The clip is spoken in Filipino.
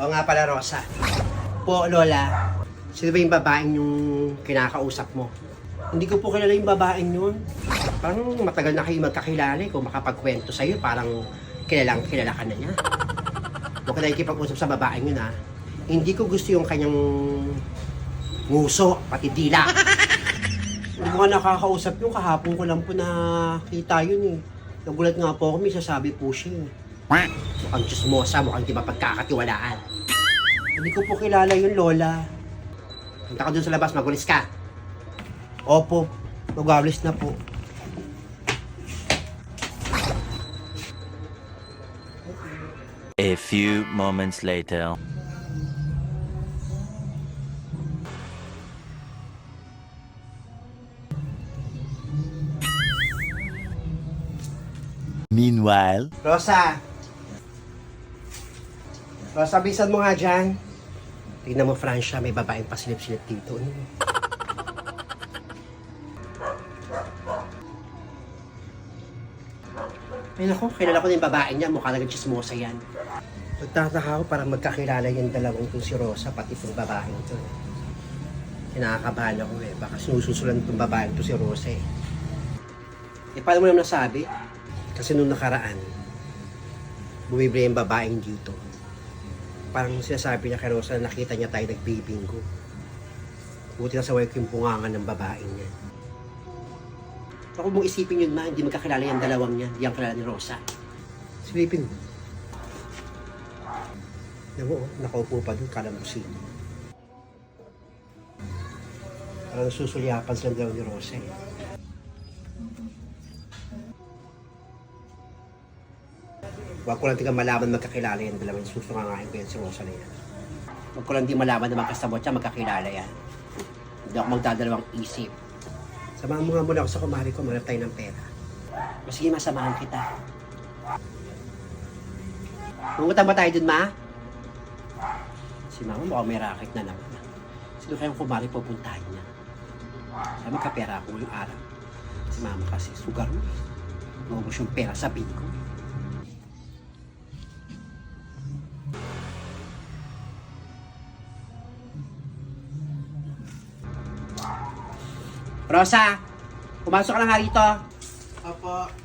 Oo nga pala, Rosa. Po, Lola, sino ba yung babaeng yung kinakausap mo? Hindi ko po kilala yung babaeng yun. Parang matagal na kayo magkakilala eh. Kung makapagkwento sa'yo, parang kilalang kilala ka na niya. Huwag ka na ikipag-usap sa babaeng yun ha. Hindi ko gusto yung kanyang nguso, pati dila. Hindi ko nga nakakausap yun. Kahapon ko lang po nakita yun eh. Nagulat nga po ako, may sasabi po siya eh. Mukhang chismosa, mukhang di ba pagkakatiwalaan. Hindi ko po kilala yun, Lola. Punta ka dun sa labas, magulis ka. Opo, magalis na po. A few moments later. Meanwhile, Rosa! Rosa, bisan mo nga dyan. Tingnan mo, Francia, may babaeng pasilip-silip dito. Ano? Ay nako, kilala ko na yung babae niya. Mukha lang chismosa yan. Nagtataka ako parang magkakilala yung dalawang itong si Rosa, pati itong babaeng ito. Kinakabahan ako eh. Baka sinususulan itong babaeng ito si Rosa eh. Eh, paano mo naman nasabi? Kasi nung nakaraan, bumibili yung babaeng dito. Parang sinasabi niya kay Rosa na nakita niya tayo nagbibinggo. Buti na sa ko yung pungangan ng babaeng niya. Ako mong isipin yun ma, hindi magkakilala yung dalawang niya, hindi ang kilala ni Rosa. Silipin mo. Oh, nakaupo pa doon, kala mo sino. Parang susulyapan sila daw ni Rosa eh. Huwag ko lang ka malaman magkakilala yan dalawang susungangahin ko yan si Rosa na yan. Huwag ko lang di malaman na magkasabot siya magkakilala yan. Hindi ako magdadalawang isip. Samahan mo nga muna ako sa kumari ko, manap tayo ng pera. O sige, masamahan kita. Mungutang ba tayo dun, ma? Si mama mukhang may racket na naman. Sino kayang kumari pupuntahan niya? Sabi kapera ako yung araw. Si mama kasi sugar mo. Maubos yung pera sa bingo. Rosa, pumasok ka na nga rito. Opo.